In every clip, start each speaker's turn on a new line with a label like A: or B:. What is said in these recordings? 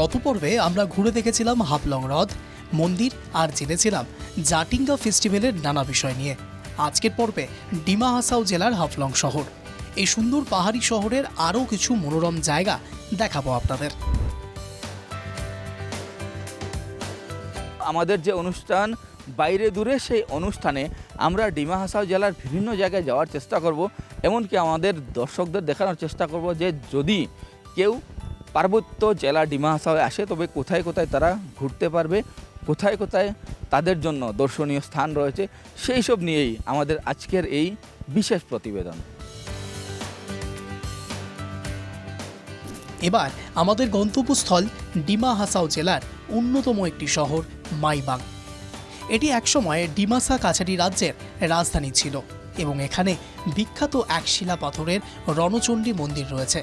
A: গত পর্বে আমরা ঘুরে দেখেছিলাম হাফলং হ্রদ মন্দির আর জেনেছিলাম জাটিঙ্গা ফেস্টিভ্যালের নানা বিষয় নিয়ে। আজকের পর্বে ডিমা হাসাও জেলার হাফলং শহর। এই সুন্দর পাহাড়ি শহরের আরও কিছু মনোরম জায়গা দেখাবো আপনাদের।
B: আমাদের যে অনুষ্ঠান, বাইরে দূরে সেই অনুষ্ঠানে আমরা ডিমা হাসাও জেলার বিভিন্ন জায়গায় যাওয়ার চেষ্টা করব। এমনকি আমাদের দর্শকদের দেখানোর চেষ্টা করব যে যদি কেউ পার্বত্য জেলা ডিমা হাসাওয়ে আসে, তবে কোথায় কোথায় তারা ঘুরতে পারবে, কোথায় কোথায় তাদের জন্য দর্শনীয় স্থান রয়েছে, সেই সব নিয়েই আমাদের আজকের এই বিশেষ প্রতিবেদন।
A: এবার আমাদের গন্তব্যস্থল ডিমা হাসাও জেলার অন্যতম একটি শহর, মাইবাং। এটি একসময় ডিমাসা কাছারি রাজ্যের রাজধানী ছিল এবং এখানে বিখ্যাত এক শিলা পাথরের রণচণ্ডী মন্দির রয়েছে।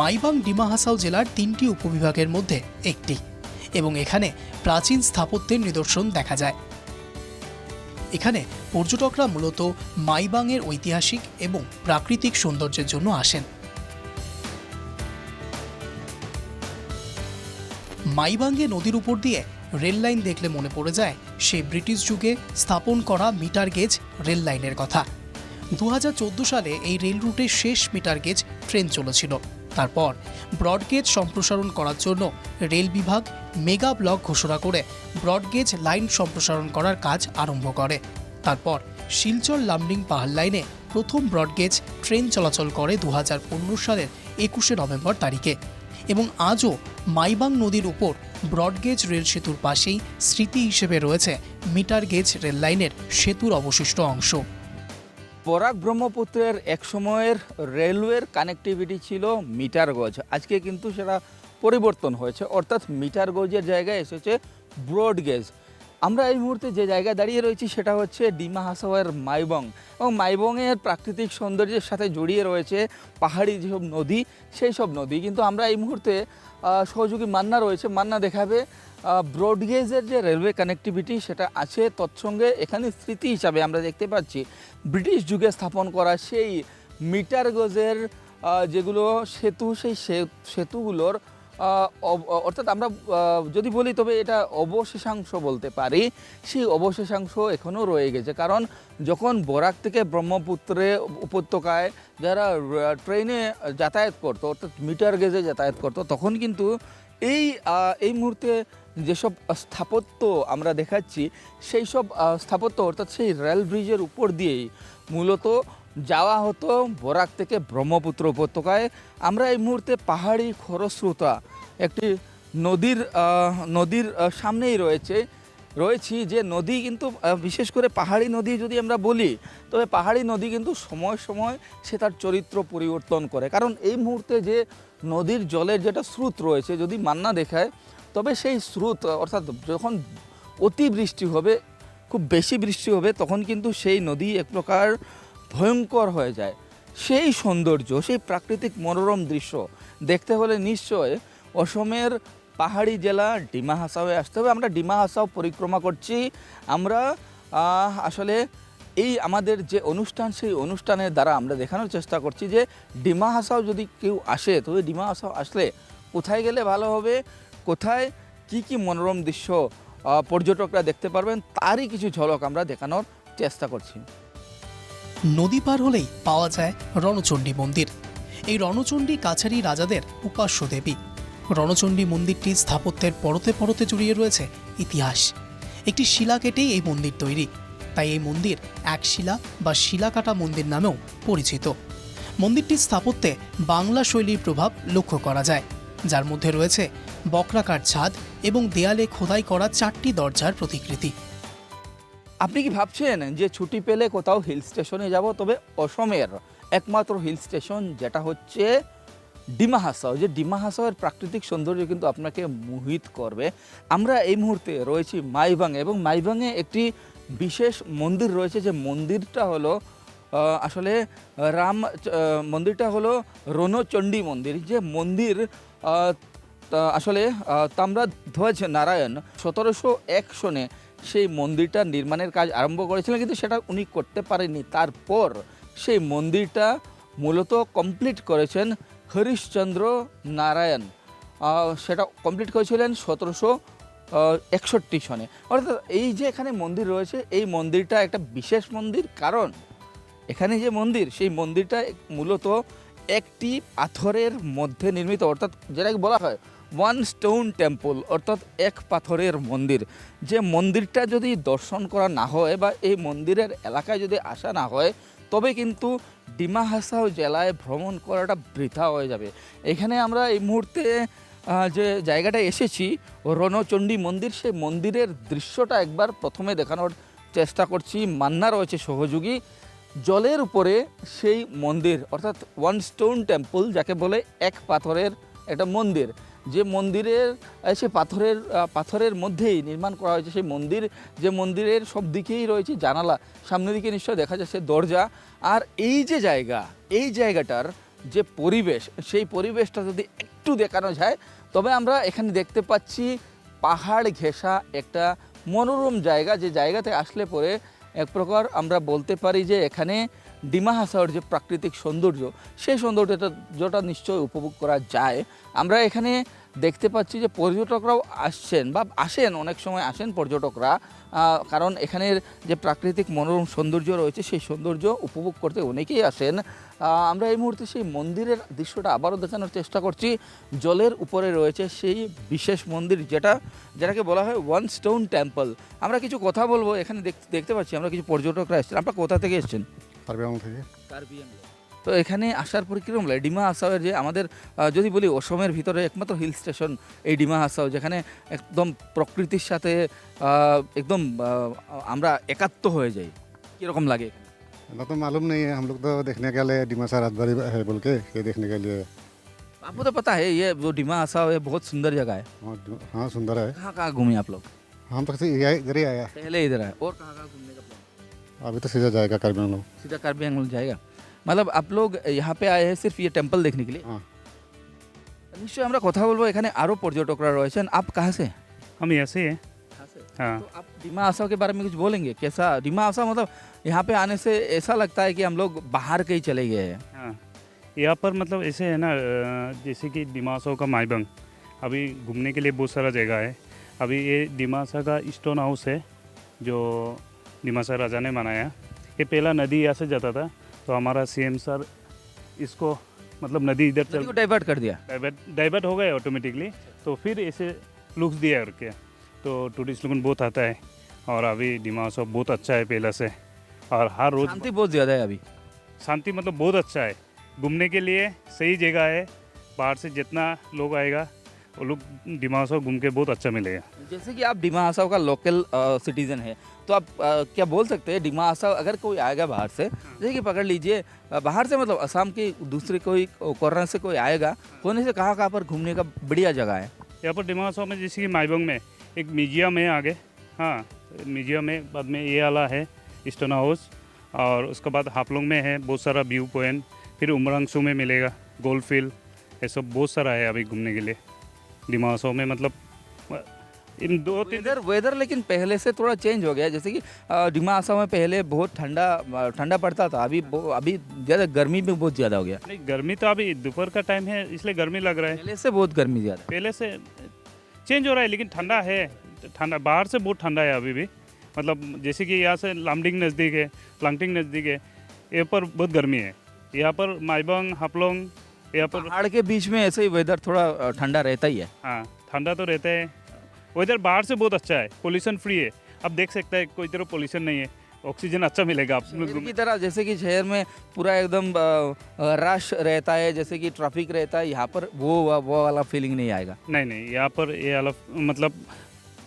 A: মাইবাং ডিমা হাসাও জেলার তিনটি উপবিভাগের মধ্যে একটি এবং এখানে প্রাচীন স্থাপত্যের নিদর্শন দেখা যায়। এখানে পর্যটকরা মূলত মাইবাংয়ের ঐতিহাসিক এবং প্রাকৃতিক সৌন্দর্যের জন্য আসেন। মাইবাঙ্গে নদীর উপর দিয়ে রেল লাইন দেখলে মনে পড়ে যায় সেই ব্রিটিশ যুগে স্থাপন করা মিটার গেজ রেল লাইনের কথা। দু হাজার চোদ্দ সালে এই রেল রুটের শেষ মিটার গেজ ট্রেন চলেছিল। তারপর ব্রডগেজ সম্প্রসারণ করার জন্য রেল বিভাগ মেগা ব্লক ঘোষণা করে ব্রডগেজ লাইন সম্প্রসারণ করার কাজ আরম্ভ করে। তারপর শিলচর লামডিং পাহাড় লাইনে প্রথম ব্রডগেজ ট্রেন চলাচল করে দু হাজার পনেরো সালের একুশে নভেম্বর তারিখে এবং আজও মাইবাং নদীর উপর ব্রডগেজ রেল সেতুর পাশেই স্মৃতি হিসেবে রয়েছে মিটার গেজ রেল লাইনের সেতুর অবশিষ্ট অংশ।
B: বরাক ব্রহ্মপুত্রের এক সময়ের রেলওয়ের কানেক্টিভিটি ছিল মিটার গজ। আজকে কিন্তু সেটা পরিবর্তন হয়েছে, অর্থাৎ মিটার গজের জায়গায় এসেছে ব্রড গেজ। আমরা এই মুহূর্তে যে জায়গায় দাঁড়িয়ে রয়েছি সেটা হচ্ছে ডিমা হাসাওয়ের মাইবং। এবং মাইবংয়ের প্রাকৃতিক সৌন্দর্যের সাথে জড়িয়ে রয়েছে পাহাড়ি যেসব নদী, সেই সব নদী। কিন্তু আমরা এই মুহূর্তে সহযোগী মান্না রয়েছে। মান্না দেখাবে ব্রডগেজের যে রেলওয়ে কানেক্টিভিটি সেটা আছে, তৎসঙ্গে এখানে স্মৃতি হিসাবে আমরা দেখতে পাচ্ছি, ব্রিটিশ যুগে স্থাপন করা সেই মিটার গজের যেগুলো সেতু, সেই সেতুগুলোর অর্থাৎ আমরা যদি বলি তবে এটা অবশেষাংশ বলতে পারি। সেই অবশেষাংশ এখনও রয়ে গেছে। কারণ যখন বরাক থেকে ব্রহ্মপুত্রে উপত্যকায় যারা ট্রেনে যাতায়াত করতো, অর্থাৎ মিটার গেজে যাতায়াত করতো, তখন কিন্তু এই এই মুহূর্তে যেসব স্থাপত্য আমরা দেখাচ্ছি, সেই সব স্থাপত্য অর্থাৎ সেই রেল ব্রিজের উপর দিয়েই মূলত যাওয়া হতো বরাক থেকে ব্রহ্মপুত্র উপত্যকায়। আমরা এই মুহূর্তে পাহাড়ি খরস্রোতা, একটি নদীর নদীর সামনেই রয়েছে, রয়েছি যে নদী কিন্তু বিশেষ করে পাহাড়ি নদী যদি আমরা বলি, তবে পাহাড়ি নদী কিন্তু সময় সময় সে তার চরিত্র পরিবর্তন করে। কারণ এই মুহূর্তে যে নদীর জলের যেটা স্রোত রয়েছে, যদি মান্না দেখায়, তবে সেই স্রোত, অর্থাৎ যখন অতিবৃষ্টি হবে, খুব বেশি বৃষ্টি হবে, তখন কিন্তু সেই নদী এক প্রকার ভয়ঙ্কর হয়ে যায়। সেই সৌন্দর্য, সেই প্রাকৃতিক মনোরম দৃশ্য দেখতে হলে নিশ্চয় অসমের পাহাড়ি জেলা ডিমা হাসাওয়ে আসতে হবে। আমরা ডিমা হাসাও পরিক্রমা করছি। আমরা আসলে এই আমাদের যে অনুষ্ঠান, সেই অনুষ্ঠানের দ্বারা আমরা দেখানোর চেষ্টা করছি যে ডিমা হাসাও যদি কেউ আসে, তবে ডিমা হাসাও আসলে কোথায় গেলে ভালো হবে, কোথায় কি কি মনোরম দৃশ্য পর্যটকরা দেখতে পারবেন, তারই কিছু ঝলক আমরা দেখানোর চেষ্টা করছি।
A: নদী পার হলেই পাওয়া যায় রণচণ্ডী মন্দির। এই রণচণ্ডী কাছারি রাজাদের উপাস্য দেবী। রণচণ্ডী মন্দিরটি স্থাপত্যের পরতে পরতে জড়িয়ে রয়েছে ইতিহাস। একটি শিলা কেটেই এই মন্দির তৈরি। তাই এই মন্দির এক শিলা বা শিলাকাটা মন্দির নামেও পরিচিত। মন্দিরটির স্থাপত্যে বাংলা শৈলীর প্রভাব লক্ষ্য করা যায়, যার মধ্যে রয়েছে বক্রাকার ছাদ এবং দেয়ালে খোদাই করা চারটি দরজার প্রতিকৃতি।
B: আপনি কি ভাবছেন যে ছুটি পেলে কোথাও হিল স্টেশনে যাব? তবে অসমের একমাত্র হিল স্টেশন যেটা হচ্ছে ডিমা হাসাও যে ডিমা প্রাকৃতিক সৌন্দর্য কিন্তু আপনাকে মোহিত করবে। আমরা এই মুহূর্তে রয়েছি মাইবাংয়ে এবং মাইবাংয়ে একটি বিশেষ মন্দির রয়েছে যে মন্দিরটা হলো আসলে রাম মন্দিরটা হলো রণচণ্ডী মন্দির, যে মন্দির আসলে তাম্রা ধ্বজ নারায়ণ সতেরোশো এক সনে সেই মন্দিরটা নির্মাণের কাজ আরম্ভ করেছিলেন, কিন্তু সেটা উনি করতে পারেননি। তারপর সেই মন্দিরটা মূলত কমপ্লিট করেছেন হরিশ্চন্দ্র নারায়ণ। সেটা কমপ্লিট করেছিলেন সতেরোশো একষট্টি সনে। অর্থাৎ এই যে এখানে মন্দির রয়েছে, এই মন্দিরটা একটা বিশেষ মন্দির, কারণ এখানে যে মন্দির, সেই মন্দিরটা মূলত একটি পাথরের মধ্যে নির্মিত, অর্থাৎ যেটাকে বলা হয় ওয়ান স্টোন টেম্পল অর্থাৎ এক পাথরের মন্দির। যে মন্দিরটা যদি দর্শন করা না হয় বা এই মন্দিরের এলাকায় যদি আসা না হয়, তবে কিন্তু ডিমা হাসাও জেলায় ভ্রমণ করাটা বৃথা হয়ে যাবে। এখানে আমরা এই মুহূর্তে যে জায়গাটায় এসেছি, রণচণ্ডী মন্দির, সেই মন্দিরের দৃশ্যটা একবার প্রথমে দেখানোর চেষ্টা করছি। মান্না রয়েছে সহযোগী। জলের উপরে সেই মন্দির, অর্থাৎ ওয়ান স্টোন টেম্পল, যাকে বলে এক পাথরের একটা মন্দির। যে মন্দিরের সে পাথরের পাথরের মধ্যেই নির্মাণ করা হয়েছে সেই মন্দির। যে মন্দিরের সব দিকেই রয়েছে জানালা, সামনের দিকে নিশ্চয় দেখা যাচ্ছে দরজা। আর এই যে জায়গা, এই জায়গাটার যে পরিবেশ, সেই পরিবেশটা যদি একটু দেখানো যায়। তবে আমরা এখানে দেখতে পাচ্ছি পাহাড় ঘেঁষা একটা মনোরম জায়গা। যে জায়গাতে আসলে পরে এক প্রকার আমরা বলতে পারি যে এখানে ডিমা হাসাওয়ার যে প্রাকৃতিক সৌন্দর্য, সেই সৌন্দর্যটা যেটা নিশ্চয়ই উপভোগ করা যায়। আমরা এখানে দেখতে পাচ্ছি যে পর্যটকরাও আসছেন বা আসেন, অনেক সময় আসেন পর্যটকরা কারণ এখানের যে প্রাকৃতিক মনোরম সৌন্দর্য রয়েছে, সেই সৌন্দর্য উপভোগ করতে অনেকেই আসেন। আমরা এই মুহূর্তে সেই মন্দিরের দৃশ্যটা আবারও দেখানোর চেষ্টা করছি। জলের উপরে রয়েছে সেই বিশেষ মন্দির যেটা, যেটাকে বলা হয় ওয়ান স্টোন টেম্পল আমরা কিছু কথা বলব, এখানে দেখতে পাচ্ছি, আমরা কিছু পর্যটকরা এসেছেন। আপনারা কোথা থেকে এসেছেন?
C: কার্বি আংলং থেকে
B: তো এখানে আসার পর কীরকম লাগে ডিমা হাসাওয়ের যে আমাদের আহ, যদি বলি অসমের ভিতরে একমাত্র হিল স্টেশন এই ডিমা হাসাও যেখানে একদম প্রকৃতির সাথে আহ, একদম আহ, আমরা একাত্ম হয়ে যাই কীরকম লাগে এখানে?
C: ना तो मालूम नहीं है हम लोग तो देखने के लिए डिमासा राजबाड़ी है बोल के ये देखने के लिए
B: आपको तो पता है ये जो डिमा हासाव है बहुत सुंदर जगह है
C: हाँ, जो- हाँ सुंदर है
B: कहाँ कहाँ घूमे आप लोग
C: हम तो किसी यही- इधर ही आया
B: पहले इधर है और कहाँ कहाँ घूमने का प्लान
C: अभी तो सीधा जाएगा कार्बी आंगलों
B: सीधा कार्बी आंगल जाएगा मतलब आप लोग यहाँ पे आए हैं सिर्फ ये टेम्पल देखने के लिए
C: हाँ
B: নিশ্চয়ই আমরা কথা বলবো এখানে আরও পর্যটকরা রয়েছেন আপ কাহা সে
D: हम ऐसे ही हैं हाँ
B: तो आप डिमा आसाव के बारे में कुछ बोलेंगे कैसा डिमा आसाव मतलब यहाँ पे आने से ऐसा लगता है कि हम लोग बाहर कहीं चले गए हैं
D: हाँ यहाँ पर मतलब ऐसे है ना अ, जैसे कि डिमासा का माइबंग अभी घूमने के लिए बहुत सारा जगह है अभी ये डिमासा का स्टोन हाउस है जो डिमासा राजा ने बनाया ये पहला नदी यहाँ से जाता था तो हमारा सीएम सर इसको मतलब नदी इधर चल
B: डाइवर्ट कर दिया।
D: डाइवर्ट डाइवर्ट हो गए ऑटोमेटिकली तो फिर ऐसे लुक्स दिया करके। तो टूरिस्ट लोगों बहुत आता है और अभी डिमासा बहुत अच्छा है पहले से। और हर रोज़
B: शांति बहुत ज़्यादा है अभी।
D: शांति मतलब बहुत अच्छा है। घूमने के लिए सही जगह है बाहर से जितना लोग आएगा वो लोग दिमाग से घूम के बहुत अच्छा मिलेगा
B: जैसे कि आप डिमा आसाव का लोकल सिटीजन है तो आप अ, क्या बोल सकते हैं डिमा आसाव अगर कोई आएगा बाहर से जैसे कि पकड़ लीजिए बाहर से मतलब असम की दूसरे कोई कॉर्नर से कोई आएगा होने से कहाँ कहाँ पर घूमने का बढ़िया जगह है?
D: यहाँ पर दिमाग में जैसे कि माइबंग में एक म्यूज़ियम है आगे हाँ म्यूज़ियम है बाद में ये आला है स्टोन हाउस और उसके बाद हापलोंग में है बहुत सारा व्यू पॉइंट फिर उमरंगसू में मिलेगा गोल्ड फ़ील्ड ये सब बहुत सारा है अभी घूमने के लिए। दिमाग में मतलब इन दो तीन
B: वेदर वेदर लेकिन पहले से थोड़ा चेंज हो गया। है जैसे कि डिमा आसाम में पहले बहुत ठंडा ठंडा पड़ता था अभी अभी ज़्यादा गर्मी भी बहुत ज़्यादा हो गया।
D: नहीं गर्मी तो अभी दोपहर का टाइम है इसलिए गर्मी लग रहा है।
B: पहले से बहुत गर्मी ज़्यादा।
D: पहले से चेंज हो रहा है लेकिन ठंडा है। ठंडा बाहर से बहुत ठंडा है अभी भी। मतलब जैसे कि यहाँ से लामडिंग नज़दीक है लांगटिंग नज़दीक है यहाँ पर बहुत गर्मी है। यहाँ पर माइबंग हापलोंग यहाँ पर
B: पहाड़ के बीच में ऐसे ही वेदर थोड़ा ठंडा रहता ही है।
D: हाँ ठंडा तो रहता है। वेदर बाहर से बहुत अच्छा है पोल्यूशन फ्री है। अब देख सकते हैं कोई तरह पोल्यूशन नहीं है। ऑक्सीजन अच्छा मिलेगा आप
B: की तरह जैसे कि शहर में पूरा एकदम रश रहता है जैसे कि ट्रैफ़िक रहता है यहाँ पर वो वो वाला फीलिंग नहीं आएगा।
D: नहीं नहीं यहाँ पर ये वाला मतलब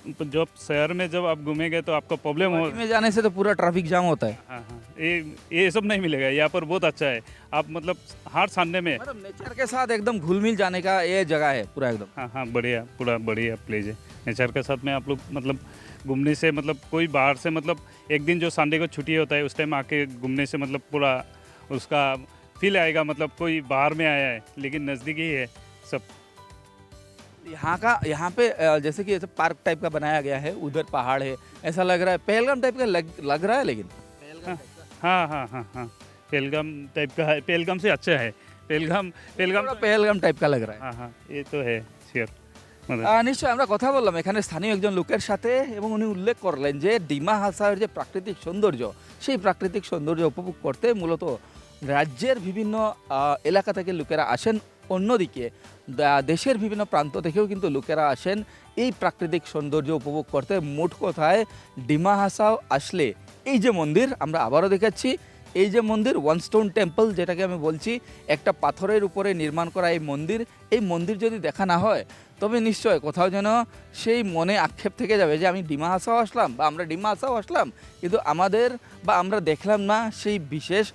D: जब शहर में जब आप घूमेंगे तो आपका प्रॉब्लम हो
B: में जाने से तो पूरा ट्रैफ़िक जाम होता है।
D: हाँ हाँ। ये ये सब नहीं मिलेगा। यहाँ पर बहुत अच्छा है। आप मतलब हर संडे में
B: मतलब नेचर के साथ एकदम घुल मिल जाने का ये जगह है पूरा एकदम।
D: हाँ हाँ बढ़िया पूरा बढ़िया प्लेस है। नेचर के साथ में आप लोग मतलब घूमने से मतलब कोई बाहर से मतलब एक दिन जो संडे को छुट्टी होता है उस टाइम आके घूमने से मतलब पूरा उसका फील आएगा। मतलब कोई बाहर में आया है लेकिन नज़दीक ही है सब।
B: यहाँ का यहाँ पे अ, जैसे कि ऐसे पार्क टाइप का बनाया गया है उधर पहाड़ है ऐसा लग रहा है पहलगाम टाइप का लग, लग रहा है लेकिन
D: हाँ हाँ हाँ हाँ पहलगाम टाइप का है पहलगाम से अच्छा है पहलगाम पहलगाम
B: थोड़ा पहलगाम टाइप का लग रहा है
D: हाँ हाँ ये तो है श्योर मतलब
B: আহ, নিশ্চয়ই আমরা কথা বললাম এখানে স্থানীয় একজন লোকের সাথে এবং উনি উল্লেখ করলেন যে ডিমা হাসার যে প্রাকৃতিক সৌন্দর্য সেই প্রাকৃতিক সৌন্দর্য উপভোগ করতে মূলত রাজ্যের বিভিন্ন আহ, এলাকা থেকে লোকেরা আসেন অন্যদিকে দেশের বিভিন্ন প্রান্ত থেকেও কিন্তু লোকেরা আসেন এই প্রাকৃতিক সৌন্দর্য উপভোগ করতে। মোট কথায় ডিমা হাসাও আসলে এই যে মন্দির, আমরা আবারও দেখাচ্ছি, এই যে মন্দির ওয়ান স্টোন টেম্পল যেটাকে আমি বলছি, একটা পাথরের উপরে নির্মাণ করা এই মন্দির। এই মন্দির যদি দেখা না হয়, তবে নিশ্চয় কোথাও যেন সেই মনে আক্ষেপ থেকে যাবে যে আমি ডিমা হাসাও আসলাম বা আমরা ডিমা হাসাও আসলাম। কিন্তু আমাদের বা আমরা দেখলাম না সেই বিশেষ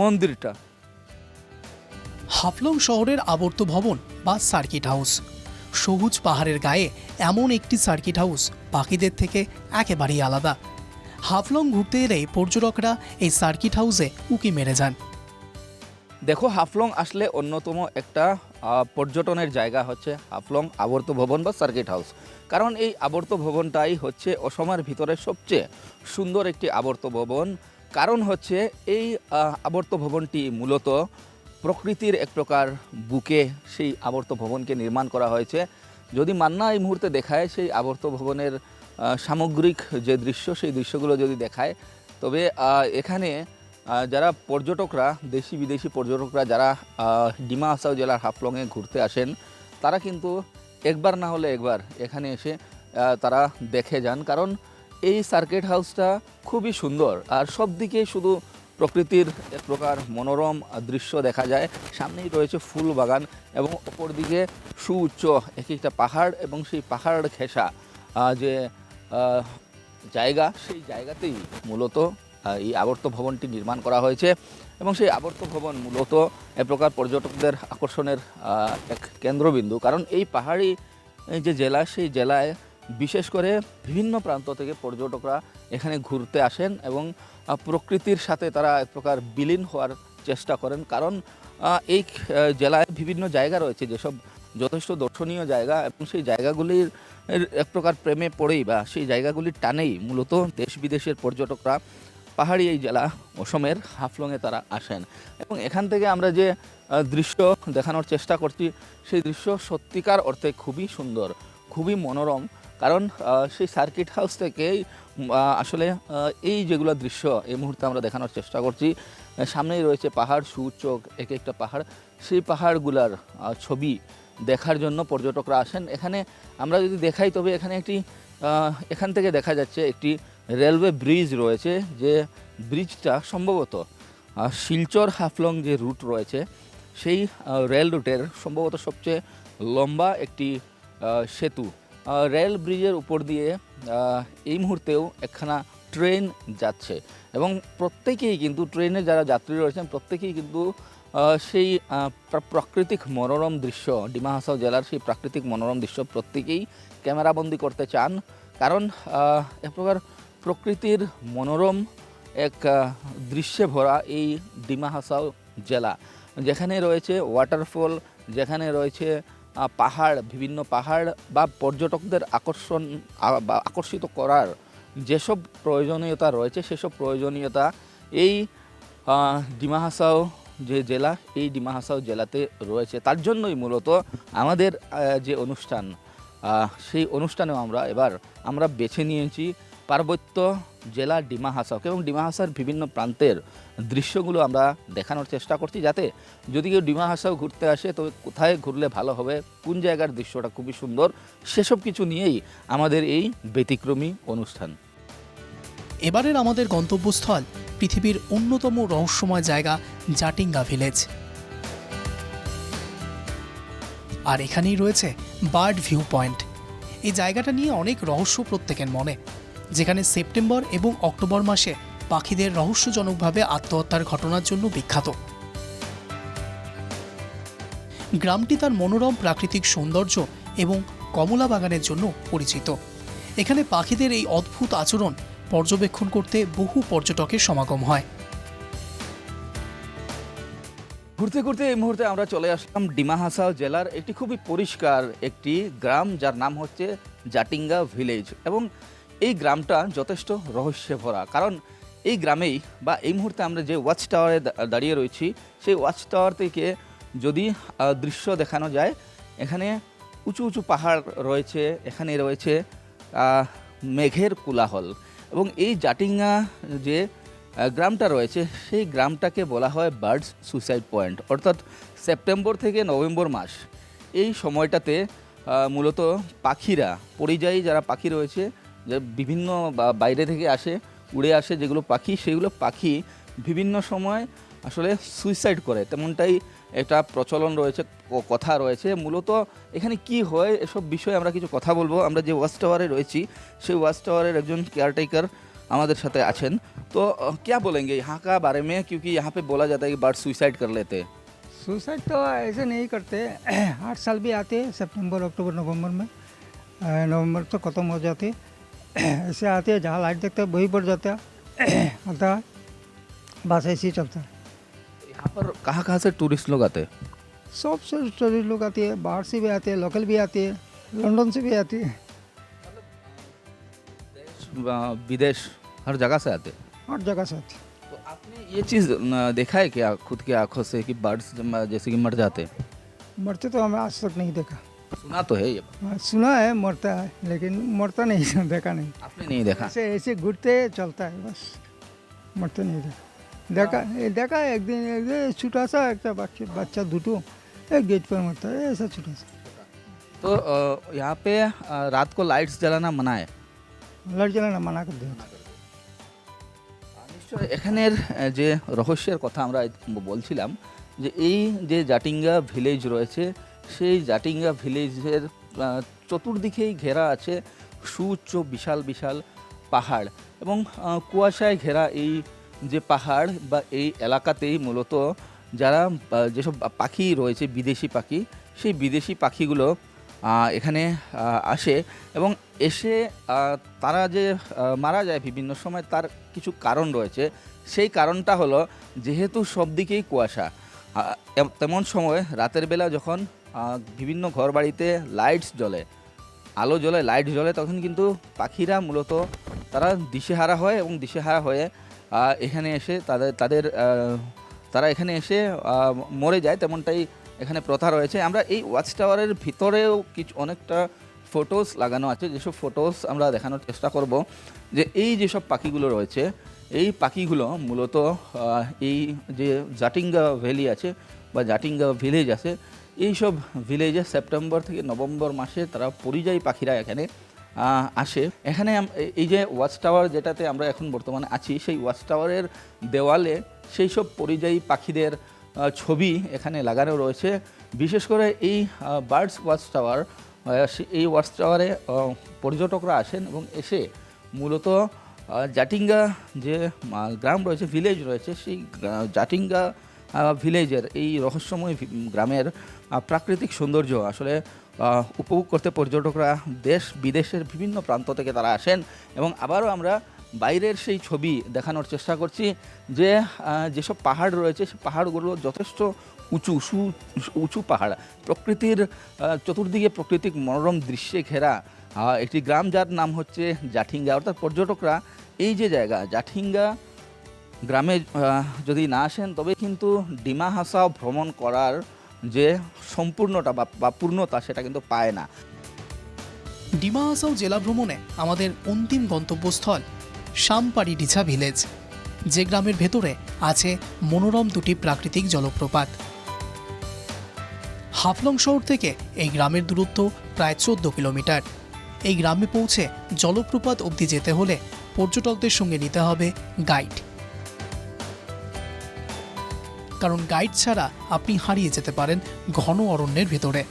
B: মন্দিরটা।
A: হাফলং শহরের আবর্ত ভবন বা সার্কিট হাউস। সবুজ পাহাড়ের গায়ে এমন একটি সার্কিট হাউস বাকিদের থেকে একেবারেই আলাদা। হাফলং ঘুরতে এলে পর্যটকরা এই সার্কিট হাউসে উকি মেরে যান।
B: দেখো, হাফলং আসলে অন্যতম একটা পর্যটনের জায়গা হচ্ছে হাফলং আবর্ত ভবন বা সার্কিট হাউস। কারণ এই আবর্ত ভবনটাই হচ্ছে অসমের ভিতরে সবচেয়ে সুন্দর একটি আবর্ত ভবন। কারণ হচ্ছে এই আবর্ত ভবনটি মূলত প্রকৃতির এক প্রকার বুকে সেই আবর্ত ভবনকে নির্মাণ করা হয়েছে। যদি মান্না এই মুহূর্তে দেখায় সেই আবর্ত ভবনের সামগ্রিক যে দৃশ্য, সেই দৃশ্যগুলো যদি দেখায়, তবে এখানে যারা পর্যটকরা, দেশি বিদেশি পর্যটকরা যারা ডিমা হাসাও জেলার হাফলংয়ে ঘুরতে আসেন, তারা কিন্তু একবার না হলে একবার এখানে এসে তারা দেখে যান। কারণ এই সার্কিট হাউসটা খুবই সুন্দর। আর সব দিকে শুধু প্রকৃতির এক প্রকার মনোরম দৃশ্য দেখা যায়। সামনেই রয়েছে ফুল বাগান এবং অপর দিকে সুউচ্চ এক একটা পাহাড় এবং সেই পাহাড় ঘেঁষা যে জায়গা, সেই জায়গাতেই মূলত এই আবর্ত ভবনটি নির্মাণ করা হয়েছে এবং সেই আবর্ত ভবন মূলত এক প্রকার পর্যটকদের আকর্ষণের এক কেন্দ্রবিন্দু। কারণ এই পাহাড়ি যে জেলা, সেই জেলায় বিশেষ করে বিভিন্ন প্রান্ত থেকে পর্যটকরা এখানে ঘুরতে আসেন এবং প্রকৃতির সাথে তারা এক প্রকার বিলীন হওয়ার চেষ্টা করেন। কারণ এই জেলায় বিভিন্ন জায়গা রয়েছে যেসব যথেষ্ট দর্শনীয় জায়গা এবং সেই জায়গাগুলির এক প্রকার প্রেমে পড়েই বা সেই জায়গাগুলির টানেই মূলত দেশ বিদেশের পর্যটকরা পাহাড়ি এই জেলা অসমের হাফলংয়ে তারা আসেন। এবং এখান থেকে আমরা যে দৃশ্য দেখানোর চেষ্টা করছি, সেই দৃশ্য সত্যিকার অর্থে খুবই সুন্দর, খুবই মনোরম কারণ সেই সার্কিট হাউস থেকেই আসলে এই যেগুলো দৃশ্য, এই মুহূর্তে আমরা দেখানোর চেষ্টা করছি। সামনেই রয়েছে পাহাড়, সুউচ্চ, এক একটা পাহাড়। সেই পাহাড়গুলার ছবি দেখার জন্য পর্যটকরা আসেন। এখানে আমরা যদি দেখাই, তবে এখানে একটি এখান থেকে দেখা যাচ্ছে একটি রেলওয়ে ব্রিজ রয়েছে, যে ব্রিজটা সম্ভবত শিলচর হাফলং যে রুট রয়েছে, সেই রেল রুটের সম্ভবত সবচেয়ে লম্বা একটি সেতু। রেল ব্রিজের উপর দিয়ে এই মুহূর্তেও একখানা ট্রেন যাচ্ছে। এবং প্রত্যেকেই কিন্তু ট্রেনে যারা যাত্রী রয়েছেন, প্রত্যেকেই কিন্তু সেই প্রাকৃতিক মনোরম দৃশ্য, ডিমা হাসাও জেলার সেই প্রাকৃতিক মনোরম দৃশ্য প্রত্যেকেই ক্যামেরাবন্দি করতে চান। কারণ এক প্রকার প্রকৃতির মনোরম এক দৃশ্যে ভরা এই ডিমা হাসাও জেলা, যেখানে রয়েছে ওয়াটারফল যেখানে রয়েছে পাহাড়, বিভিন্ন পাহাড় বা পর্যটকদের আকর্ষণ আকর্ষিত করার যেসব প্রয়োজনীয়তা রয়েছে, সেসব প্রয়োজনীয়তা এই ডিমা হাসাও যে জেলা, এই ডিমা হাসাও জেলাতে রয়েছে। তার জন্যই মূলত আমাদের যে অনুষ্ঠান সেই অনুষ্ঠানেও আমরা এবার, আমরা বেছে নিয়েছি পার্বত্য জেলা ডিমা হাসাও। এবং ডিমা হাসার বিভিন্ন প্রান্তের দৃশ্যগুলো আমরা দেখানোর চেষ্টা করছি যাতে যদি কেউ ডিমা হাসাও ঘুরতে আসে, তবে কোথায় ঘুরলে ভালো হবে, কোন জায়গার দৃশ্যটা খুবই সুন্দর, সেসব কিছু নিয়েই আমাদের এই ব্যতিক্রমী অনুষ্ঠান।
A: এবারের আমাদের গন্তব্যস্থল পৃথিবীর অন্যতম রহস্যময় জায়গা জাটিঙ্গা ভিলেজ। আর এখানেই রয়েছে বার্ড ভিউ পয়েন্ট। এই জায়গাটা নিয়ে অনেক রহস্য প্রত্যেকের মনে। যেখানে সেপ্টেম্বর এবং অক্টোবর মাসে পাখিদের রহস্যজনকভাবে আত্মহত্যার ঘটনার জন্য বিখ্যাত। গ্রামটি তার মনোরম প্রাকৃতিক সৌন্দর্য এবং কমলা বাগানের জন্য পরিচিত। এখানে পাখিদের এই অদ্ভুত আচরণ পর্যবেক্ষণ করতে বহু পর্যটকের সমাগম হয়।
B: ঘুরতে ঘুরতে এই মুহূর্তে আমরা চলে আসলাম ডিমা হাসাও জেলার একটি খুবই পরিষ্কার একটি গ্রাম, যার নাম হচ্ছে জাটিঙ্গা ভিলেজ এবং এই গ্রামটা যথেষ্ট রহস্যে ভরা কারণ এই গ্রামেই বা এই মুহূর্তে আমরা যে ওয়াচ টাওয়ারে দাঁড়িয়ে রয়েছি, সেই ওয়াচ টাওয়ার থেকে যদি দৃশ্য দেখানো যায়, এখানে উঁচু উঁচু পাহাড় রয়েছে, এখানে রয়েছে মেঘের কোলাহল। এবং এই জাটিঙ্গা যে গ্রামটা রয়েছে, সেই গ্রামটাকে বলা হয় বার্ডস সুইসাইড পয়েন্ট অর্থাৎ সেপ্টেম্বর থেকে নভেম্বর মাস। এই সময়টাতে মূলত পাখিরা, পরিযায়ী যারা পাখি রয়েছে যে বিভিন্ন বা- বাইরে থেকে আসে উড়ে আসে যেগুলো পাখি সেগুলো পাখি বিভিন্ন সময় আসলে সুইসাইড করে তেমনটাই একটা প্রচলন রয়েছে ক- কথা রয়েছে মূলত এখানে কি হয় এসব বিষয়ে আমরা কিছু কথা বলবো আমরা যে ওয়াচ টাওয়ারে রয়েছি সেই ওয়াচ টাওয়ারের একজন কেয়ারটেকার আমাদের সাথে আছেন তো আহ, क्या बोलेंगे यहाँ का बारे में क्योंकि यहाँ पे बोला जाता है कि बर्ड सुसाइड कर लेते हैं
E: सुसाइड तो ऐसे नहीं करते हर साल भी आते हैं सितंबर अक्टूबर नवंबर में अ, नवंबर तो ख़त्म हो जाते हैं ऐसे आते हैं जहाँ लाइट देखते हैं वहीं पर जाता है। आता है बस ऐसे ही चलता है।
B: यहाँ पर कहाँ कहाँ से टूरिस्ट लोग आते हैं?
E: सबसे टूरिस्ट लोग आते हैं बाहर से भी आते हैं लोकल भी आते हैं लंदन से भी आते हैं।
B: अ, विदेश हर जगह से आते हैं?
E: हर जगह से आते हैं।
B: तो आपने ये चीज़ देखा है क्या? खुद की आँखों से कि बर्ड्स जैसे कि मर जाते हैं।
E: मरते तो हमें आज तक नहीं देखा।
B: सुना तो है ये
E: हाँ, सुना है मरता है लेकिन मरता नहीं देखा नहीं
B: आपने नहीं देखा
E: ऐसे ऐसे घुटते चलता है बस मरते नहीं देखा देखा ये देखा है एक दिन एक दिन छोटा सा एक बच्चा बच्चा दुटू एक गेट पर मरता है ऐसा छोटा सा
B: तो अ, यहाँ पे अ, रात को लाइट्स जलाना मना है
E: लड़ जलाना मना कर दिया
B: নিশ্চয় এখানের আহ, যে রহস্যের কথা আমরা বলছিলাম যে এই যে জাটিঙ্গা ভিলেজ রয়েছে সেই জাটিঙ্গা ভিলেজের চতুর্দিকেই ঘেরা আছে সুউচ্চ, বিশাল বিশাল পাহাড় এবং কুয়াশায় ঘেরা এই যে পাহাড় বা এই এলাকাতেই মূলত যারা যেসব পাখি রয়েছে, বিদেশি পাখি, সেই বিদেশি পাখিগুলো এখানে আসে এবং এসে তারা যে মারা যায় বিভিন্ন সময় তার কিছু কারণ রয়েছে। সেই কারণটা হলো, যেহেতু সব দিকেই কুয়াশা তেমন সময় রাতের বেলা যখন বিভিন্ন ঘর বাড়িতে লাইটস জ্বলে। আলো জ্বলে লাইট জ্বলে, তখন কিন্তু পাখিরা মূলত তারা দিশেহারা হয় এবং দিশেহারা হয়ে এখানে এসে তাদের তাদের তারা এখানে এসে মরে যায়, তেমনটাই এখানে প্রথা রয়েছে। আমরা এই ওয়াচ টাওয়ারের ভিতরেও কিছু, অনেকটা ফটোস লাগানো আছে। যেসব ফটোস আমরা দেখানোর চেষ্টা করব, যে এই যেসব পাখিগুলো রয়েছে, এই পাখিগুলো মূলত এই যে জাটিঙ্গা ভ্যালি আছে বা জাটিঙ্গা ভিলেজ আছে এই সব ভিলেজে সেপ্টেম্বর থেকে নভেম্বর মাসে তারা পরিযায়ী পাখিরা এখানে আসে। এখানে এই- যে ওয়াচ টাওয়ার যেটাতে আমরা এখন বর্তমানে আছি, সেই ওয়াচ টাওয়ারের দেওয়ালে সেই সব পরিযায়ী পাখিদের ছবি এখানে লাগানো রয়েছে। বিশেষ করে এই বার্ডস ওয়াচ টাওয়ার এই ওয়াচ টাওয়ারে পর্যটকরা আসেন এবং এসে মূলত জাটিঙ্গা যে গ্রাম রয়েছে, ভিলেজ রয়েছে, সেই জাটিঙ্গা ভিলেজের এই রহস্যময় গ্রামের প্রাকৃতিক সৌন্দর্য। আসলে উপভোগ করতে পর্যটকরা দেশ বিদেশের বিভিন্ন প্রান্ত থেকে তারা আসেন এবং আবারও আমরা বাইরের সেই ছবি দেখানোর চেষ্টা করছি যে যেসব পাহাড় রয়েছে সেই পাহাড়গুলো যথেষ্ট উঁচু, সু, উঁচু পাহাড়। প্রকৃতির চতুর্দিকে প্রকৃতিক মনোরম দৃশ্যে ঘেরা একটি গ্রাম যার নাম হচ্ছে জাঠিঙ্গা। অর্থাৎ পর্যটকরা এই যে জায়গা, জাঠিঙ্গা গ্রামে যদি না আসেন, তবে কিন্তু ডিমা হাসাও ভ্রমণ করার যে সম্পূর্ণটা বা- বা পূর্ণতা, সেটা কিন্তু পায় না।
A: ডিমা হাসাও জেলা ভ্রমণে আমাদের অন্তিম গন্তব্যস্থল, শামপাড়ি ডিছা ভিলেজ, যে গ্রামের ভেতরে আছে মনোরম দুটি প্রাকৃতিক জলপ্রপাত। হাফলং শহর থেকে এই গ্রামের দূরত্ব প্রায় চোদ্দ কিলোমিটার। এই গ্রামে পৌঁছে জলপ্রপাত অবধি যেতে হলে পর্যটকদের সঙ্গে নিতে হবে গাইড। কারণ গাইড ছাড়া আপনি হারিয়ে যেতে পারেন ঘন অরণ্যের ভেতরে।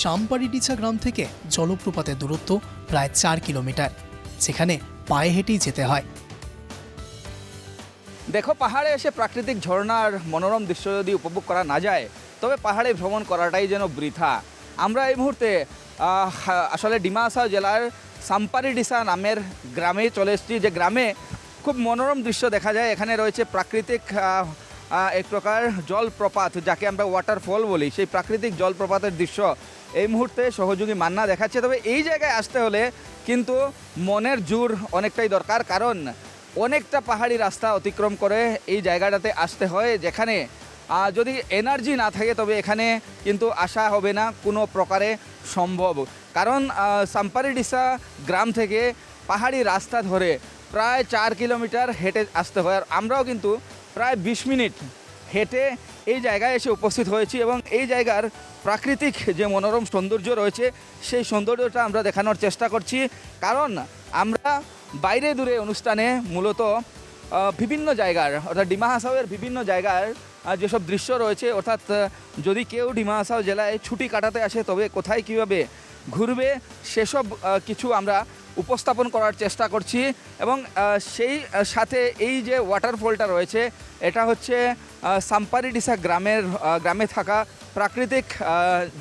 A: শামপাড়িডিছা গ্রাম থেকে জলপ্রপাতের দূরত্ব প্রায় চার কিলোমিটার সেখানে পায়ে হেঁটেই যেতে হয়।
B: দেখো, পাহাড়ে এসে প্রাকৃতিক ঝর্ণার মনোরম দৃশ্য যদি উপভোগ করা না যায়, তবে পাহাড়ে ভ্রমণ করাটাই যেন বৃথা। আমরা এই মুহূর্তে আসলে ডিমাসা জেলার সাম্পারিডিসা নামের গ্রামে চলে এসেছি। যে গ্রামে খুব মনোরম দৃশ্য দেখা যায়। এখানে রয়েছে প্রাকৃতিক এক প্রকার জলপ্রপাত যাকে আমরা ওয়াটারফল বলি, সেই প্রাকৃতিক জলপ্রপাতের দৃশ্য এই মুহূর্তে সহযোগী মান্না দেখাচ্ছে। তবে এই জায়গায় আসতে হলে কিন্তু মনের জোর অনেকটাই দরকার, কারণ অনেকটা পাহাড়ি রাস্তা অতিক্রম করে এই জায়গাটাতে আসতে হয়, যেখানে যদি এনার্জি না থাকে, তবে এখানে কিন্তু আসা হবে না, কোনো প্রকারে সম্ভব। কারণ সাম্পারিডিসা গ্রাম থেকে পাহাড়ি রাস্তা ধরে প্রায় চার কিলোমিটার হেঁটে আসতে হয়, আর আমরাও কিন্তু প্রায় বিশ মিনিট হেঁটে এই জায়গায় এসে উপস্থিত হয়েছি এবং এই জায়গার প্রাকৃতিক যে মনোরম সৌন্দর্য রয়েছে, সেই সৌন্দর্যটা আমরা দেখানোর চেষ্টা করছি। কারণ আমরা বাইরে দূরে অনুষ্ঠানে মূলত বিভিন্ন জায়গার, অর্থাৎ ডিমা হাসাওয়ের বিভিন্ন জায়গার যেসব দৃশ্য রয়েছে, অর্থাৎ যদি কেউ ডিমা হাসাও জেলায় ছুটি কাটাতে আসে, তবে কোথায় কীভাবে ঘুরবে, সেসব কিছু আমরা উপস্থাপন করার চেষ্টা করছি এবং সেই সাথে এই যে ওয়াটারফলটা রয়েছে, এটা হচ্ছে সাম্পারিডিসা গ্রামের গ্রামে থাকা প্রাকৃতিক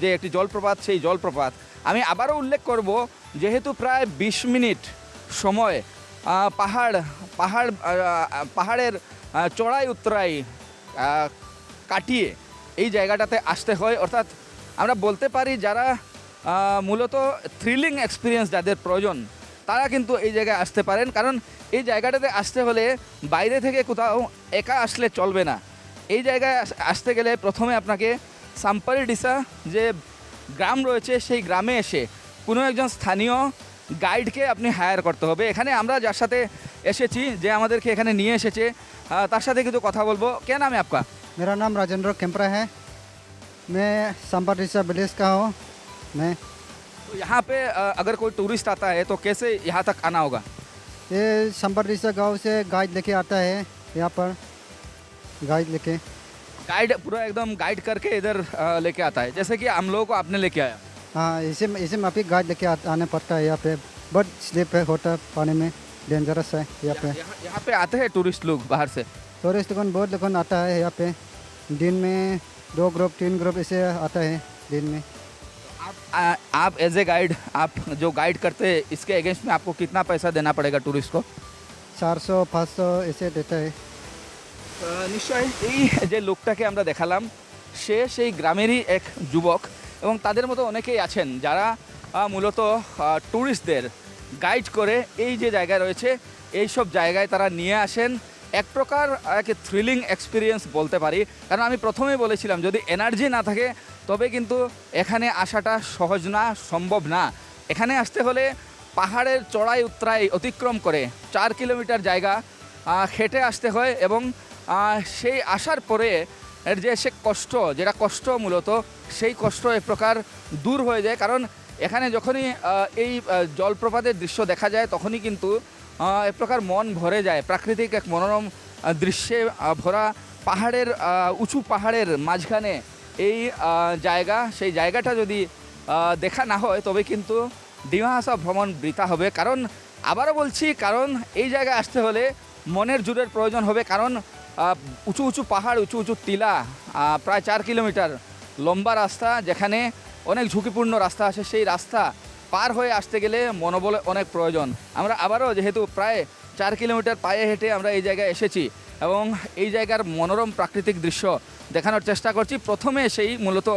B: যে একটি জলপ্রপাত, সেই জলপ্রপাত। আমি আবারও উল্লেখ করব, যেহেতু প্রায় বিশ মিনিট সময় পাহাড় পাহাড় পাহাড়ের চড়াই উত্তরাই কাটিয়ে এই জায়গাটাতে আসতে হয়। অর্থাৎ আমরা বলতে পারি যারা মূলত থ্রিলিং এক্সপিরিয়েন্স যাদের প্রয়োজন তারা কিন্তু এই জায়গায় আসতে পারেন কারণ এই জায়গাটাতে আসতে হলে বাইরে থেকে কোথাও একা আসলে চলবে না এই জায়গায় আস- আসতে গেলে প্রথমে আপনাকে সাম্পারিডিসা যে গ্রাম রয়েছে সেই গ্রামে এসে কোনো একজন স্থানীয় গাইডকে আপনি হায়ার করতে হবে এখানে আমরা যার সাথে এসেছি যে আমাদেরকে এখানে নিয়ে এসেছে আহ, তার সাথে কিন্তু কথা বলবো কে নামে আপকা
F: मेरा नाम राजेंद्र केम्परा है मैं संपाटिसा विलेज का हूँ मैं
B: तो यहाँ पे अगर कोई टूरिस्ट आता है तो कैसे यहाँ तक आना होगा?
F: ये संपाटिसा गाँव से गाइड लेके आता है यहाँ पर गाइड लेके।
B: गाइड पूरा एकदम गाइड करके इधर लेके आता है जैसे कि हम लोगों को आपने लेके आया।
F: हाँ इसे इसे में अभी गाइड लेके आने पड़ता है यहाँ पे। बहुत स्लिप है होता है पानी में डेंजरस है यहाँ पे।
B: यहाँ पे आते हैं टूरिस्ट लोग बाहर से?
F: टूरिस्ट लोगन बहुत लोगन आता है यहाँ पे। दिन में दो ग्रुप तीन ग्रुप ऐसे आता है दिन में।
B: आ, आप एज ए गाइड आप जो गाइड करते हैं इसके अगेंस्ट में आपको कितना पैसा देना पड़ेगा टूरिस्ट को
F: चार सौ पाँच सौ ऐसे देता है
B: আহ, নিশ্চয় এই যে লোকটাকে আমরা দেখালাম সে সেই গ্রামেরই এক যুবক এবং তাদের মতো অনেকেই আছেন যারা আহ, মূলত ট্যুরিস্টদের গাইড করে এই যে জায়গায় রয়েছে এই সব জায়গায় তারা নিয়ে আসেন এক প্রকার এক থ্রিলিং এক্সপিরিয়েন্স বলতে পারি কারণ আমি প্রথমেই বলেছিলাম যদি এনার্জি না থাকে তবে কিন্তু এখানে আসাটা সহজ না, সম্ভব না। এখানে আসতে হলে পাহাড়ের চড়াই উত্তরাই অতিক্রম করে চার কিলোমিটার জায়গা হেঁটে আসতে হয় এবং সেই আসার পরে এর যে সে কষ্ট, যেটা কষ্ট মূলত, সেই কষ্ট এক প্রকার দূর হয়ে যায়। কারণ এখানে যখনই এই জলপ্রপাতের দৃশ্য দেখা যায়, তখনই কিন্তু এক প্রকার মন ভরে যায়। প্রাকৃতিক এক মনোরম দৃশ্যে ভরা পাহাড়ের উঁচু পাহাড়ের মাঝখানে এই জায়গা, সেই জায়গাটা যদি দেখা না হয়, তবে কিন্তু ডিমা হাসা ভ্রমণ বৃথা হবে। কারণ, আবারও বলছি, কারণ এই জায়গায় আসতে হলে মনের জোরের প্রয়োজন হবে। কারণ উঁচু উঁচু পাহাড়, উঁচু উঁচু টিলা প্রায় চার কিলোমিটার লম্বা রাস্তা, যেখানে অনেক ঝুঁকিপূর্ণ রাস্তা আছে। সেই রাস্তা পার হয়ে আসতে গেলে মনোবল অনেক প্রয়োজন। আমরা আবারও যেহেতু প্রায় চার কিলোমিটার পায়ে হেঁটে আমরা এই জায়গায় এসেছি এবং এই জায়গার মনোরম প্রাকৃতিক দৃশ্য দেখানোর চেষ্টা করছি প্রথমে সেই মূলত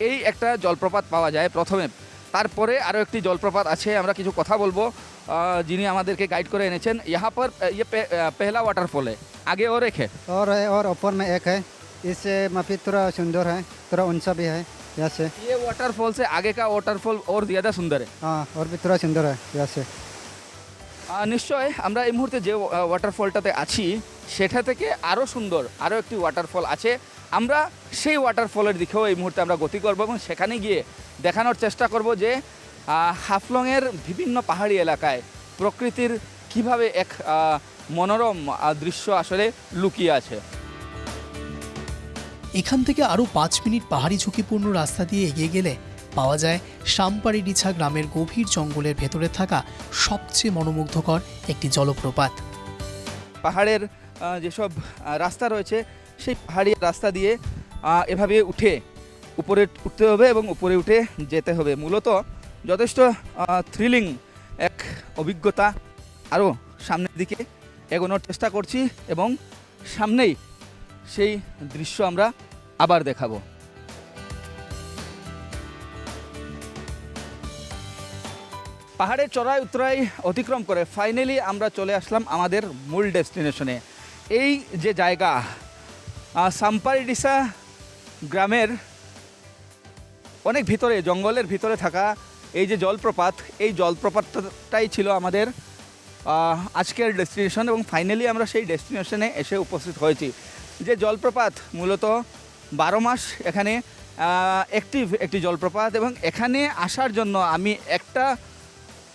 B: এই একটা জলপ্রপাত পাওয়া যায় প্রথমে তারপরে আরও একটি জলপ্রপাত আছে আমরা কিছু কথা বলবো আহ, যিনি আমাদেরকে গাইড করে এনেছেন यहाँ पर अ, ये पे- अ, पहला वाटरफॉल है आगे और एक है
F: और है और ऊपर में एक है इससे माफी थोड़ा सुंदर है थोड़ा ऊंचा भी है यहाँ से
B: ये वाटरफॉल से आगे का वाटरफॉल और ज़्यादा सुंदर है
F: हाँ और भी थोड़ा सुंदर है यहाँ से
B: আহ, নিশ্চয় আমরা এই মুহূর্তে যে ওয়া- ওয়াটারফলটাতে আছি সেটা থেকে আরও সুন্দর আরও একটি ওয়াটারফল আছে আমরা সেই ওয়াটারফলের দিকেও এই মুহূর্তে আমরা গতি করব এবং সেখানে গিয়ে দেখানোর চেষ্টা করব যে হাফলংয়ের বিভিন্ন পাহাড়ি এলাকায় প্রকৃতির কীভাবে এক মনোরম দৃশ্য আসলে লুকিয়ে আছে।
A: এখান থেকে আরও পাঁচ মিনিট পাহাড়ি ঝুঁকিপূর্ণ রাস্তা দিয়ে এগিয়ে গেলে পাওয়া যায় সাম্পারিডিছা গ্রামের গভীর জঙ্গলের ভেতরে থাকা সবচেয়ে মনোমুগ্ধকর একটি জলপ্রপাত।
B: পাহাড়ের যেসব রাস্তা রয়েছে সেই পাহাড়ি রাস্তা দিয়ে এভাবে উঠে উপরে উঠতে হবে এবং উপরে উঠে যেতে হবে। মূলত যথেষ্ট থ্রিলিং এক অভিজ্ঞতা। আরও সামনের দিকে এগোনোর চেষ্টা করছি এবং সামনেই সেই দৃশ্য আমরা আবার দেখাবো। পাহাড়ের চড়াই উতরাই অতিক্রম করে ফাইনালি আমরা চলে আসলাম আমাদের মূল ডেস্টিনেশনে এই যে জায়গা সাম্পারিডিসা গ্রামের অনেক ভিতরে, জঙ্গলের ভিতরে থাকা এই যে জলপ্রপাত, এই জলপ্রপাতটাই ছিল আমাদের আজকের ডেস্টিনেশন এবং ফাইনালি আমরা সেই ডেস্টিনেশনে এসে উপস্থিত হয়েছি। যে জলপ্রপাত মূলত বারো মাস এখানে অ্যাক্টিভ একটি জলপ্রপাত এবং এখানে আসার জন্য আমি একটা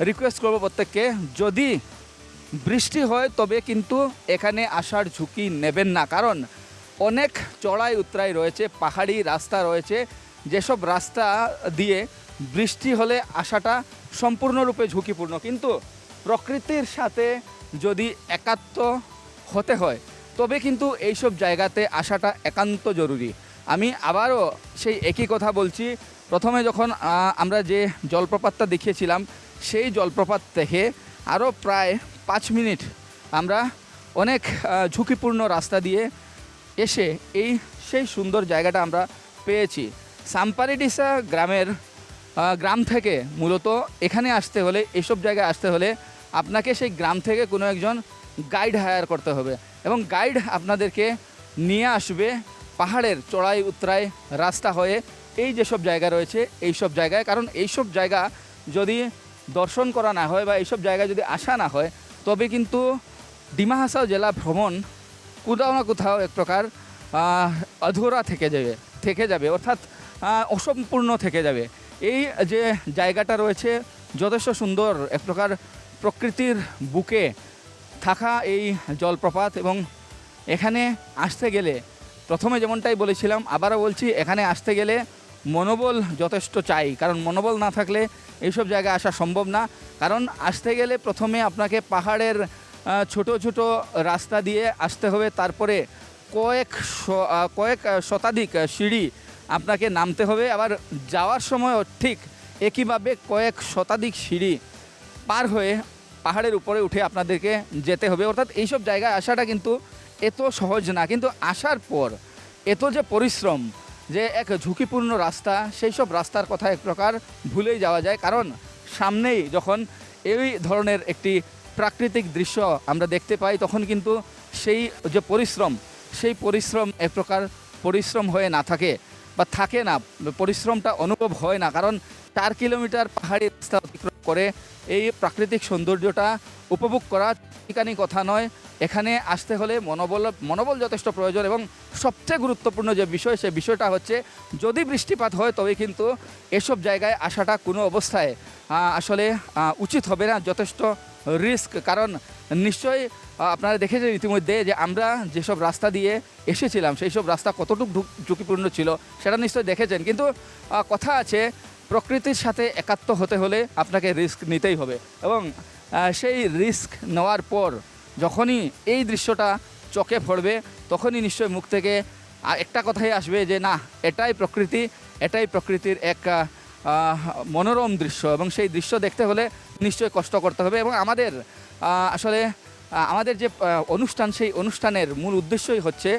B: রিকোয়েস্ট করব প্রত্যেককে, যদি বৃষ্টি হয় তবে কিন্তু এখানে আসার ঝুঁকি নেবেন না। কারণ অনেক চড়াই উতরাই রয়েছে, পাহাড়ি রাস্তা রয়েছে। যেসব রাস্তা দিয়ে বৃষ্টি হলে আসাটা সম্পূর্ণরূপে ঝুঁকিপূর্ণ। কিন্তু প্রকৃতির সাথে যদি একাত্ম হতে হয়, তবে কিন্তু এইসব জায়গাতে আসাটা একান্ত জরুরি। আমি আবারও সেই একই কথা বলছি। প্রথমে যখন আমরা যে জলপ্রপাতটা দেখিয়েছিলাম, সেই জলপ্রপাত থেকে আরও প্রায় পাঁচ মিনিট আমরা অনেক ঝুঁকিপূর্ণ রাস্তা দিয়ে এসে এই সেই সুন্দর জায়গাটা আমরা পেয়েছি। সাম্পারিডিসা গ্রামের গ্রাম থেকে মূলত এখানে আসতে হলে, এসব জায়গায় আসতে হলে আপনাকে সেই গ্রাম থেকে কোনো একজন গাইড হায়ার করতে হবে এবং গাইড আপনাদেরকে নিয়ে আসবে পাহাড়ের চড়াই উতরাই রাস্তা হয়ে এই যেসব জায়গা রয়েছে এই সব জায়গায়। কারণ এইসব জায়গা যদি দর্শন করা না হয় বা এইসব জায়গায় যদি আসা না হয়, তবে কিন্তু ডিমা হাসাও জেলা ভ্রমণ কোথাও না কোথাও এক প্রকার অধুরা থেকে যাবে থেকে যাবে, অর্থাৎ অসম্পূর্ণ থেকে যাবে। এই যে জায়গাটা রয়েছে, যথেষ্ট সুন্দর এক প্রকার প্রকৃতির বুকে থাকা এই জলপ্রপাত এবং এখানে আসতে গেলে, প্রথমে যেমনটাই বলেছিলাম, আবারও বলছি, এখানে আসতে গেলে মনোবল যথেষ্ট চাই, কারণ মনোবল না থাকলে এইসব জায়গায় আসা সম্ভব না। কারণ আসতে গেলে প্রথমে আপনাকে পাহাড়ের ছোট ছোট রাস্তা দিয়ে আসতে হবে। তারপরে কয়েক কয়েক শতাধিক সিঁড়ি আপনাকে নামতে হবে। আবার যাওয়ার সময়ও ঠিক একইভাবে কয়েক শতাধিক সিঁড়ি পার হয়ে পাহাড়ের উপরে উঠে আপনাদেরকে যেতে হবে। অর্থাৎ এইসব জায়গায় আসাটা কিন্তু এত সহজ না। কিন্তু আসার পর এত যে পরিশ্রম, যে এক ঝুঁকিপূর্ণ রাস্তা, সেই সব রাস্তার কথা এক প্রকার ভুলেই যাওয়া যায়। কারণ সামনেই যখন এই ধরনের একটি প্রাকৃতিক দৃশ্য আমরা দেখতে পাই, তখন কিন্তু সেই যে পরিশ্রম, সেই পরিশ্রম এক প্রকার পরিশ্রম হয়ে না থাকে বা থাকে না, পরিশ্রমটা অনুভব হয় না, কারণ চার কিলোমিটার পাহাড়ি রাস্তা অতিক্রম করে এই প্রাকৃতিক সৌন্দর্যটা উপভোগ করা ঠিকানি কথা নয়। এখানে আসতে হলে মনোবল মনোবল যথেষ্ট প্রয়োজন এবং সবচেয়ে গুরুত্বপূর্ণ যে বিষয়, সে বিষয়টা হচ্ছে যদি বৃষ্টিপাত হয় তবে কিন্তু এসব জায়গায় আসাটা কোনো অবস্থায় আসলে উচিত হবে না, যথেষ্ট রিস্ক কারণ নিশ্চয়ই আপনারা দেখেছেন ইতিমধ্যে যে আমরা যেসব রাস্তা দিয়ে এসেছিলাম সেই সব রাস্তা কতটুকু ঝুঁক- ঝুঁকিপূর্ণ ছিল, সেটা নিশ্চয়ই দেখেছেন। কিন্তু কথা আছে, প্রকৃতির সাথে একাত্ম হতে হলে আপনাকে রিস্ক নিতেই হবে। এবং সেই রিস্ক নেওয়ার পর যখনই এই দৃশ্যটা চোখে পড়বে, তখনই নিশ্চয়ই মুখ থেকে একটা কথাই আসবে যে, না, এটাই প্রকৃতি, এটাই প্রকৃতির এক মনোরম দৃশ্য। এবং সেই দৃশ্য দেখতে হলে নিশ্চয়ই কষ্ট করতে হবে এবং আমাদের আসলে আমাদের যে অনুষ্ঠান, সেই অনুষ্ঠানের মূল উদ্দেশ্যই হচ্ছে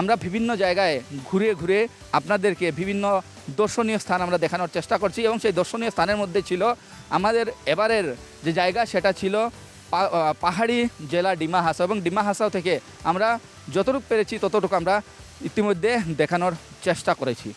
B: আমরা বিভিন্ন জায়গায় ঘুরে ঘুরে আপনাদেরকে বিভিন্ন দর্শনীয় স্থান আমরা দেখানোর চেষ্টা করছি এবং সেই দর্শনীয় স্থানের মধ্যে ছিল আমাদের এবারের যে জায়গা সেটা ছিল পাহাড়ি জেলা ডিমা হাসাও এবং ডিমা হাসাও থেকে আমরা যতটুকু পেরেছি ততটুকু আমরা ইতিমধ্যে দেখানোর চেষ্টা করেছি।